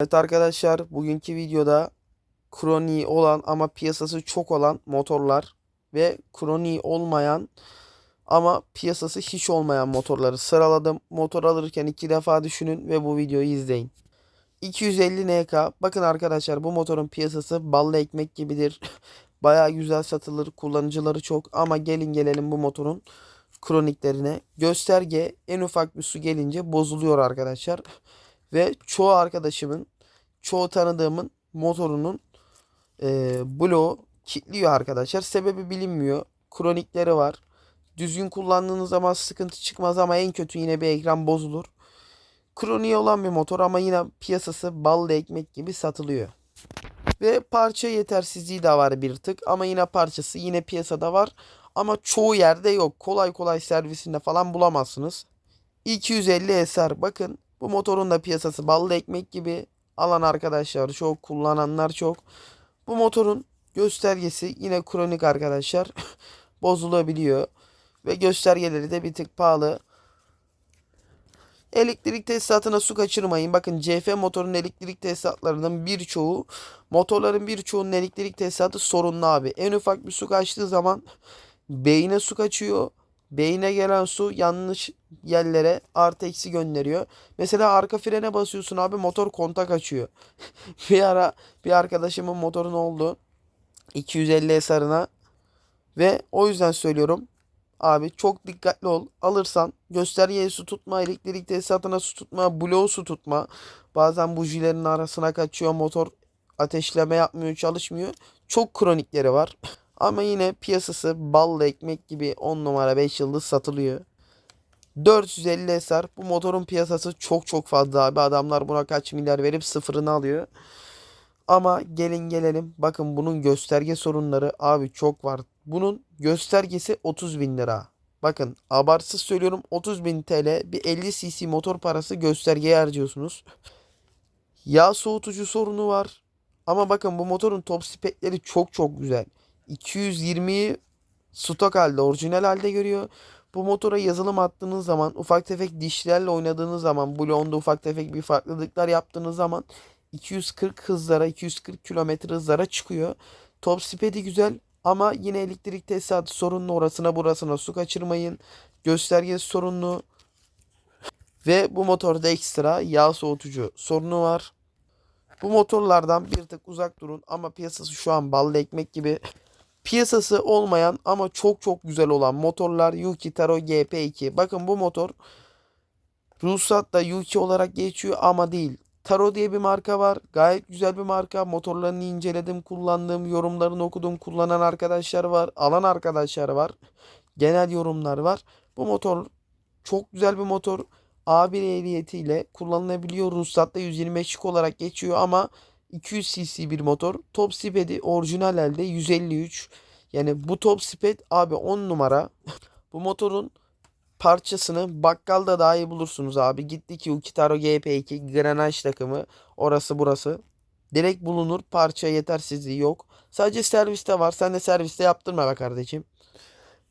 Evet arkadaşlar bugünkü videoda kroniği olan ama piyasası çok olan motorlar ve kroniği olmayan ama piyasası hiç olmayan motorları sıraladım. Motor alırken iki defa düşünün ve bu videoyu izleyin. 250 NK. Bakın arkadaşlar bu motorun piyasası ballı ekmek gibidir. Baya güzel satılır. Kullanıcıları çok ama gelin gelelim bu motorun kroniklerine. Gösterge en ufak bir su gelince bozuluyor arkadaşlar. Ve çoğu arkadaşımın, çoğu tanıdığımın motorunun e, bloğu kilitliyor arkadaşlar. Sebebi bilinmiyor. Kronikleri var. Düzgün kullandığınız zaman sıkıntı çıkmaz ama en kötü yine bir ekran bozulur. Kroniği olan bir motor ama yine piyasası ballı ekmek gibi satılıyor. Ve parça yetersizliği de var bir tık ama yine parçası yine piyasada var. Ama çoğu yerde yok. Kolay kolay servisinde falan bulamazsınız. 250 SR bakın bu motorun da piyasası ballı ekmek gibi alan arkadaşlar çok kullananlar çok. Bu motorun göstergesi yine kronik arkadaşlar bozulabiliyor ve göstergeleri de bir tık pahalı. Elektrik tesisatına su kaçırmayın. Bakın CF motorun elektrik tesisatlarının birçoğu motorların birçoğunun elektrik tesisatı sorunlu abi. En ufak bir su kaçtığı zaman beyine su kaçıyor. Beyine gelen su yanlış yerlere artı eksi gönderiyor. Mesela arka frene basıyorsun abi motor kontak açıyor. bir ara bir arkadaşımın motorun oldu. 250 SR'ına ve o yüzden söylüyorum. Abi çok dikkatli ol. Alırsan göstergeye su tutma, elektrik tesisatına su tutma, bloğu su tutma. Bazen bujilerin arasına kaçıyor motor ateşleme yapmıyor, çalışmıyor. Çok kronikleri var. Ama yine piyasası ballı ekmek gibi 10 numara 5 yıldız satılıyor. 450 SR bu motorun piyasası çok çok fazla abi. Adamlar buna kaç milyar verip sıfırını alıyor. Ama gelin gelelim. Bakın bunun gösterge sorunları abi çok var. Bunun göstergesi 30 bin lira. Bakın abartsız söylüyorum 30 bin TL bir 50 cc motor parası göstergeye harcıyorsunuz. Yağ soğutucu sorunu var. Ama bakın bu motorun top spekleri çok çok güzel. 220'yi stok halde orijinal halde görüyor. Bu motora yazılım attığınız zaman ufak tefek dişlerle oynadığınız zaman bloğunda ufak tefek bir farklılıklar yaptığınız zaman 240 hızlara 240 kilometre hızlara çıkıyor. Top speed'i güzel ama yine elektrik tesisatı sorunlu orasına burasına su kaçırmayın. Göstergesi sorunlu. Ve bu motorda ekstra yağ soğutucu sorunu var. Bu motorlardan bir tık uzak durun ama piyasası şu an ballı ekmek gibi. Piyasası olmayan ama çok çok güzel olan motorlar Yuki Taro GP2. Bakın bu motor ruhsatta Yuki olarak geçiyor ama değil. Taro diye bir marka var. Gayet güzel bir marka. Motorlarını inceledim, kullandım, yorumlarını okudum. Kullanan arkadaşlar var, alan arkadaşlar var. Genel yorumlar var. Bu motor çok güzel bir motor. A1 ehliyetiyle kullanılabiliyor. Ruhsatta 125'lik olarak geçiyor ama 200 cc bir motor. Top speed'i orijinal elde 153. Yani bu top speed abi 10 numara. bu motorun parçasını bakkalda dahi bulursunuz abi. Gittik ki Ukitaro GP2 Granage takımı orası burası. Direkt bulunur. Parça yetersizliği yok. Sadece serviste var. Sen de serviste yaptırma be kardeşim.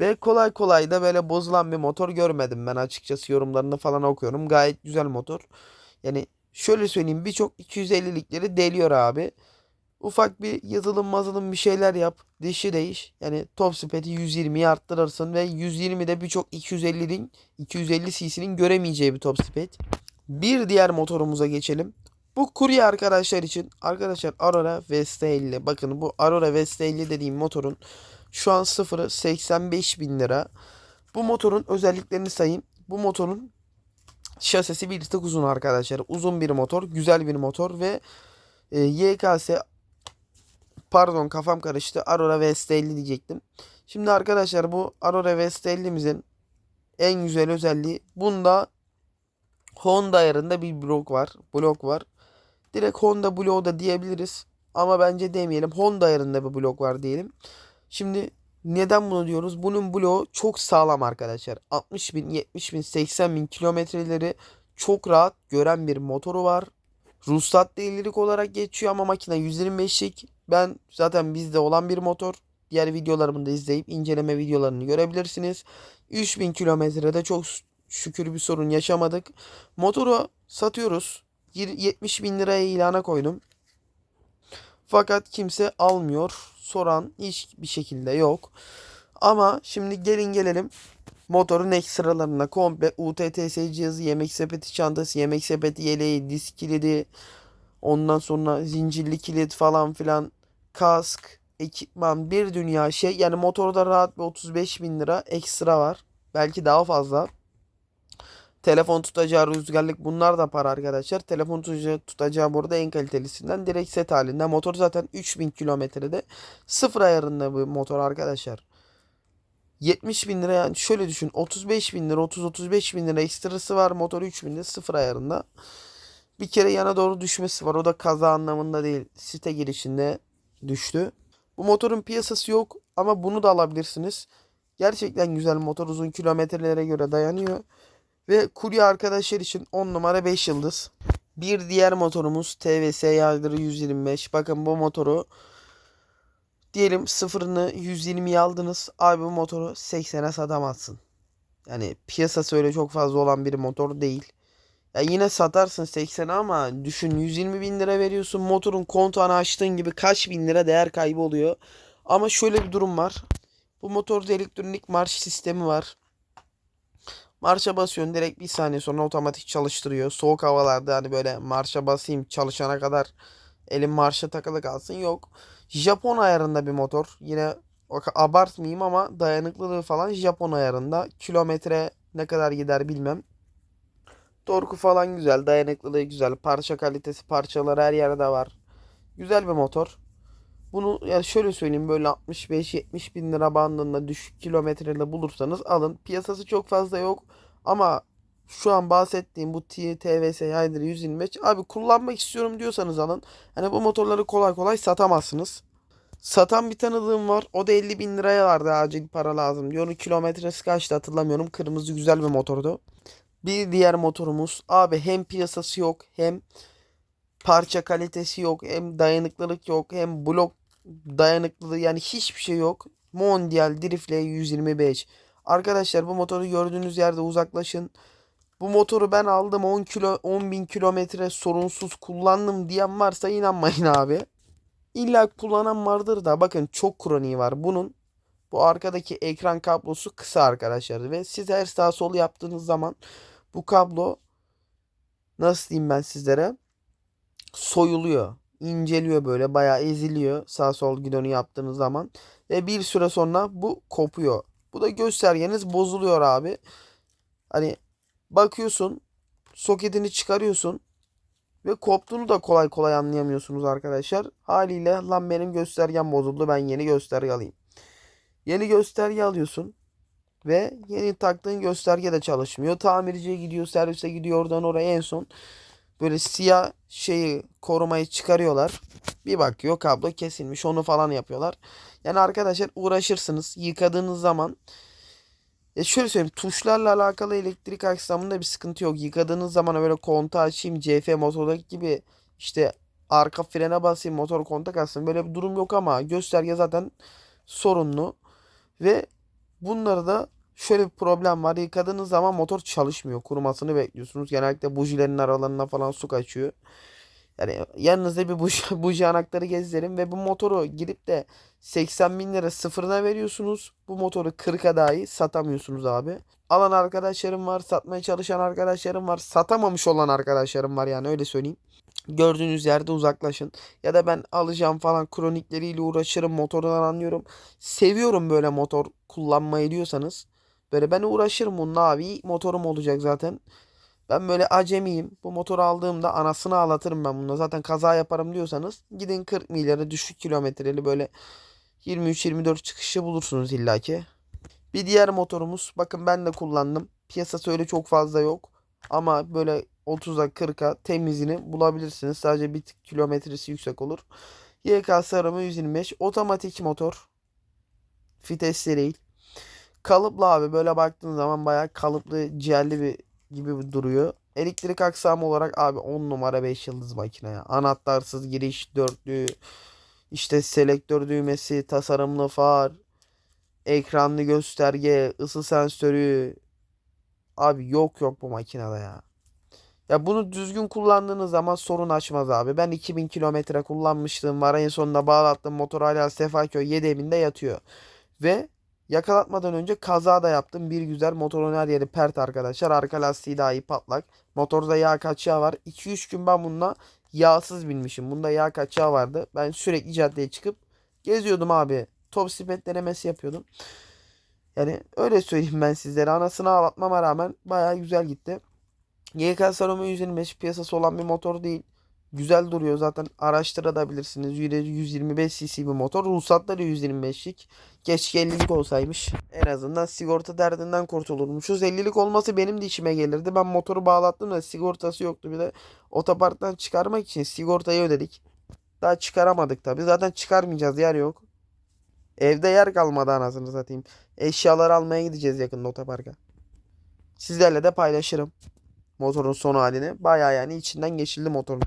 Ve kolay kolay da böyle bozulan bir motor görmedim ben açıkçası yorumlarını falan okuyorum. Gayet güzel motor. Yani şöyle söyleyeyim birçok 250'likleri deliyor abi. Ufak bir yazılım mazılım bir şeyler yap. Dişi değiş. Yani top speed'i 120'ye arttırırsın ve 120'de birçok 250'nin 250 cc'nin göremeyeceği bir top speed. Bir diğer motorumuza geçelim. Bu kurye arkadaşlar için arkadaşlar Aurora VST50 bakın bu Aurora VST50 dediğim motorun şu an sıfırı 85 bin lira. Bu motorun özelliklerini sayayım. Bu motorun şasisi bir tık uzun arkadaşlar. Uzun bir motor, güzel bir motor ve e, YKS pardon kafam karıştı. Aurora VST50 diyecektim. Şimdi arkadaşlar bu Aurora VST50'mizin en güzel özelliği bunda Honda ayarında bir blok var. Blok var. Direkt Honda bloğu da diyebiliriz. Ama bence demeyelim. Honda ayarında bir blok var diyelim. Şimdi neden bunu diyoruz? Bunun bloğu çok sağlam arkadaşlar. 60 bin, 70 bin, 80 bin kilometreleri çok rahat gören bir motoru var. Ruhsat değillik olarak geçiyor ama makine 125'lik. Ben zaten bizde olan bir motor. Diğer videolarımı da izleyip inceleme videolarını görebilirsiniz. 3000 kilometrede çok şükür bir sorun yaşamadık. Motoru satıyoruz. Yir- 70 bin liraya ilana koydum. Fakat kimse almıyor. Soran hiçbir şekilde yok. Ama şimdi gelin gelelim motorun ekstralarına komple UTTS cihazı, yemek sepeti çantası, yemek sepeti yeleği, disk kilidi, ondan sonra zincirli kilit falan filan, kask, ekipman, bir dünya şey. Yani motorda rahat bir 35 bin lira ekstra var. Belki daha fazla. Telefon tutacağı rüzgarlık bunlar da para arkadaşlar. Telefon tutacağı, tutacağı burada en kalitelisinden direkt set halinde. Motor zaten 3000 kilometrede sıfır ayarında bu motor arkadaşlar. 70 bin lira yani şöyle düşün 35 bin lira 30-35 bin lira ekstrası var motor 3 bin lira sıfır ayarında. Bir kere yana doğru düşmesi var o da kaza anlamında değil site girişinde düştü. Bu motorun piyasası yok ama bunu da alabilirsiniz. Gerçekten güzel motor uzun kilometrelere göre dayanıyor. Ve kurye arkadaşlar için 10 numara 5 yıldız. Bir diğer motorumuz TVS Yardırı 125. Bakın bu motoru diyelim sıfırını 120'ye aldınız. Abi bu motoru 80'e satamazsın. Yani piyasası öyle çok fazla olan bir motor değil. Ya yine satarsın 80'e ama düşün 120 bin lira veriyorsun. Motorun kontağını açtığın gibi kaç bin lira değer kaybı oluyor. Ama şöyle bir durum var. Bu motorda elektronik marş sistemi var. Marşa basıyorsun direkt bir saniye sonra otomatik çalıştırıyor. Soğuk havalarda hani böyle marşa basayım çalışana kadar elim marşa takılı kalsın yok. Japon ayarında bir motor. Yine abartmayayım ama dayanıklılığı falan Japon ayarında. Kilometre ne kadar gider bilmem. Torku falan güzel, dayanıklılığı güzel. Parça kalitesi, parçaları her yerde var. Güzel bir motor. Bunu yani şöyle söyleyeyim böyle 65-70 bin lira bandında düşük kilometreyle bulursanız alın. Piyasası çok fazla yok ama şu an bahsettiğim bu TVS Hyder 125 abi kullanmak istiyorum diyorsanız alın. Hani bu motorları kolay kolay satamazsınız. Satan bir tanıdığım var. O da 50 bin liraya vardı acil para lazım diyor. Onun kilometresi kaçtı hatırlamıyorum. Kırmızı güzel bir motordu. Bir diğer motorumuz abi hem piyasası yok hem parça kalitesi yok hem dayanıklılık yok hem blok dayanıklılığı yani hiçbir şey yok. Mondial Driftle 125. Arkadaşlar bu motoru gördüğünüz yerde uzaklaşın. Bu motoru ben aldım 10 kilo 10 bin kilometre sorunsuz kullandım diyen varsa inanmayın abi. İlla kullanan vardır da bakın çok kroniği var. Bunun bu arkadaki ekran kablosu kısa arkadaşlar ve siz her sağ sol yaptığınız zaman bu kablo nasıl diyeyim ben sizlere soyuluyor. İnceliyor böyle bayağı eziliyor sağ sol gidonu yaptığınız zaman ve bir süre sonra bu kopuyor. Bu da göstergeniz bozuluyor abi. Hani bakıyorsun soketini çıkarıyorsun ve koptuğunu da kolay kolay anlayamıyorsunuz arkadaşlar. Haliyle lan benim göstergem bozuldu ben yeni gösterge alayım. Yeni gösterge alıyorsun ve yeni taktığın gösterge de çalışmıyor. Tamirciye gidiyor, servise gidiyor oradan oraya en son böyle siyah şeyi korumayı çıkarıyorlar. Bir bakıyor kablo kesilmiş onu falan yapıyorlar. Yani arkadaşlar uğraşırsınız yıkadığınız zaman ya şöyle söyleyeyim tuşlarla alakalı elektrik aksamında bir sıkıntı yok. Yıkadığınız zaman böyle kontağı açayım CF motordaki gibi işte arka frene basayım motor kontak açsın böyle bir durum yok ama gösterge zaten sorunlu. Ve bunları da şöyle bir problem var. Yıkadığınız zaman motor çalışmıyor. Kurumasını bekliyorsunuz. Genellikle bujilerin aralarına falan su kaçıyor. Yani yanınızda bir buji, buji anahtarı gezerim ve bu motoru girip de 80 bin lira sıfırına veriyorsunuz. Bu motoru 40'a dahi satamıyorsunuz abi. Alan arkadaşlarım var, satmaya çalışan arkadaşlarım var, satamamış olan arkadaşlarım var yani öyle söyleyeyim. Gördüğünüz yerde uzaklaşın. Ya da ben alacağım falan kronikleriyle uğraşırım, motordan anlıyorum. Seviyorum böyle motor kullanmayı diyorsanız. Böyle ben uğraşırım bununla abi. Motorum olacak zaten. Ben böyle acemiyim. Bu motoru aldığımda anasını ağlatırım ben bununla. Zaten kaza yaparım diyorsanız gidin 40 milyara düşük kilometreli böyle 23-24 çıkışı bulursunuz illaki. Bir diğer motorumuz bakın ben de kullandım. Piyasası öyle çok fazla yok. Ama böyle 30'a 40'a temizini bulabilirsiniz. Sadece bir tık kilometresi yüksek olur. YK arama 125 otomatik motor. Vitesli değil. Kalıplı abi böyle baktığın zaman bayağı kalıplı ciğerli bir gibi duruyor. Elektrik aksamı olarak abi 10 numara 5 yıldız makine ya. Anahtarsız giriş dörtlü işte selektör düğmesi, tasarımlı far, ekranlı gösterge, ısı sensörü. Abi yok yok bu makinede ya. Ya bunu düzgün kullandığınız zaman sorun açmaz abi. Ben 2000 kilometre kullanmıştım. Var en sonunda bağlattım. Motor hala Sefaköy 7 evinde yatıyor. Ve yakalatmadan önce kaza da yaptım. Bir güzel motorun her yeri pert arkadaşlar. Arka lastiği dahi patlak. Motorda yağ kaçağı var. 2-3 gün ben bununla yağsız binmişim. Bunda yağ kaçağı vardı. Ben sürekli caddeye çıkıp geziyordum abi. Top speed denemesi yapıyordum. Yani öyle söyleyeyim ben sizlere. Anasını ağlatmama rağmen bayağı güzel gitti. YK Salome 125 piyasası olan bir motor değil. Güzel duruyor zaten araştırabilirsiniz. 125 cc bir motor. Ruhsatları 125'lik. Keşke 50'lik olsaymış. En azından sigorta derdinden kurtulurmuşuz. 50'lik olması benim de işime gelirdi. Ben motoru bağlattım da sigortası yoktu. Bir de otoparktan çıkarmak için sigortayı ödedik. Daha çıkaramadık tabi. Zaten çıkarmayacağız yer yok. Evde yer kalmadı anasını satayım. Eşyaları almaya gideceğiz yakında otoparka. Sizlerle de paylaşırım motorun son halini. Baya yani içinden geçildi motorun.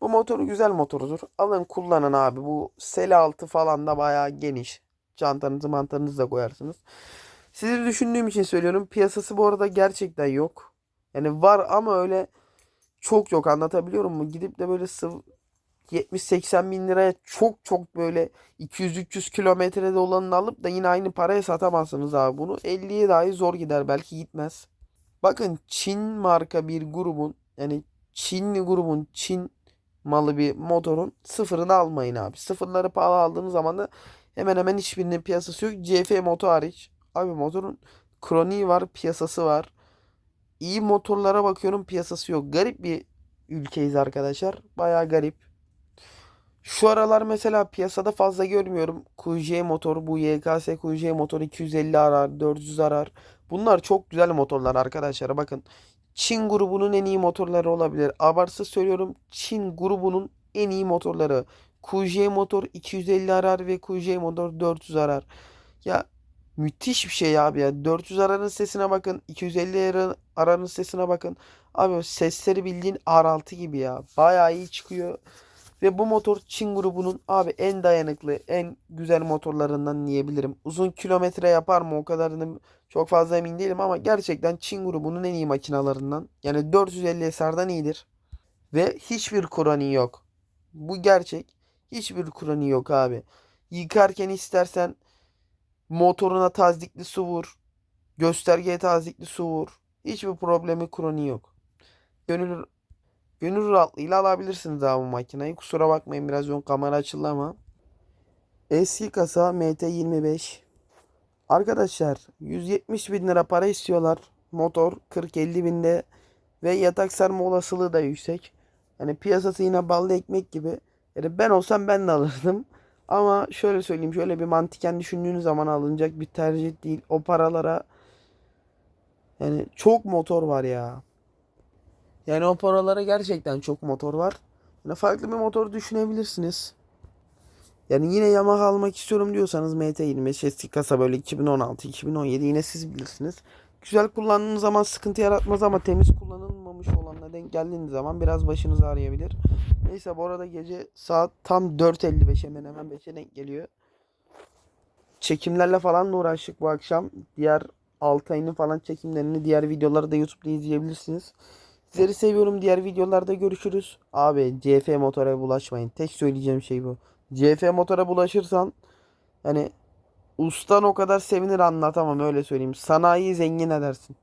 Bu motoru güzel motorudur. Alın kullanın abi. Bu sel altı falan da baya geniş. Çantanızı mantanızı da koyarsınız. Sizi düşündüğüm için söylüyorum. Piyasası bu arada gerçekten yok. Yani var ama öyle çok yok anlatabiliyor muyum? Gidip de böyle sıv 70-80 bin liraya çok çok böyle 200-300 kilometrede olanını alıp da yine aynı paraya satamazsınız abi bunu. 50'ye dahi zor gider belki gitmez. Bakın Çin marka bir grubun yani Çinli grubun Çin malı bir motorun sıfırını almayın abi. Sıfırları pahalı aldığınız zaman da hemen hemen hiçbirinin piyasası yok. CF motor hariç. Abi motorun kroniği var, piyasası var. İyi motorlara bakıyorum piyasası yok. Garip bir ülkeyiz arkadaşlar. Bayağı garip. Şu aralar mesela piyasada fazla görmüyorum. QJ motor bu YKS QJ motor 250 arar, 400 arar. Bunlar çok güzel motorlar arkadaşlar. Bakın Çin grubunun en iyi motorları olabilir. Abartsız söylüyorum Çin grubunun en iyi motorları. QJ motor 250 arar ve QJ motor 400 arar. Ya müthiş bir şey abi ya. 400 aranın sesine bakın. 250 aranın sesine bakın. Abi sesleri bildiğin R6 gibi ya. Bayağı iyi çıkıyor. Ve bu motor Çin grubunun abi en dayanıklı, en güzel motorlarından diyebilirim. Uzun kilometre yapar mı o kadarını çok fazla emin değilim ama gerçekten Çin grubunun en iyi makinalarından. Yani 450 SR'dan iyidir. Ve hiçbir Kur'an'ı yok. Bu gerçek. Hiçbir Kur'an'ı yok abi. Yıkarken istersen motoruna tazikli su vur. Göstergeye tazikli su vur. Hiçbir problemi Kur'an'ı yok. Gönül Gönül rahatlığıyla alabilirsiniz abi bu makinayı. Kusura bakmayın biraz ön kamera açıldı ama. Eski kasa MT25. Arkadaşlar 170 bin lira para istiyorlar. Motor 40-50 binde ve yatak sarma olasılığı da yüksek. Yani piyasası yine ballı ekmek gibi. Yani ben olsam ben de alırdım. Ama şöyle söyleyeyim şöyle bir mantıken düşündüğünüz zaman alınacak bir tercih değil. O paralara yani çok motor var ya. Yani o paralara gerçekten çok motor var. Yani farklı bir motor düşünebilirsiniz. Yani yine Yamaha almak istiyorum diyorsanız MT25 eski kasa böyle 2016 2017 yine siz bilirsiniz. Güzel kullandığınız zaman sıkıntı yaratmaz ama temiz kullanılmamış olanla denk geldiğiniz zaman biraz başınız ağrıyabilir. Neyse bu arada gece saat tam 4.55 hemen hemen 5'e denk geliyor. Çekimlerle falan da uğraştık bu akşam. Diğer 6 ayının falan çekimlerini diğer videoları da YouTube'da izleyebilirsiniz. Sizleri seviyorum. Diğer videolarda görüşürüz. Abi CF motora bulaşmayın. Tek söyleyeceğim şey bu. CF motora bulaşırsan yani ustan o kadar sevinir anlatamam öyle söyleyeyim. Sanayi zengin edersin.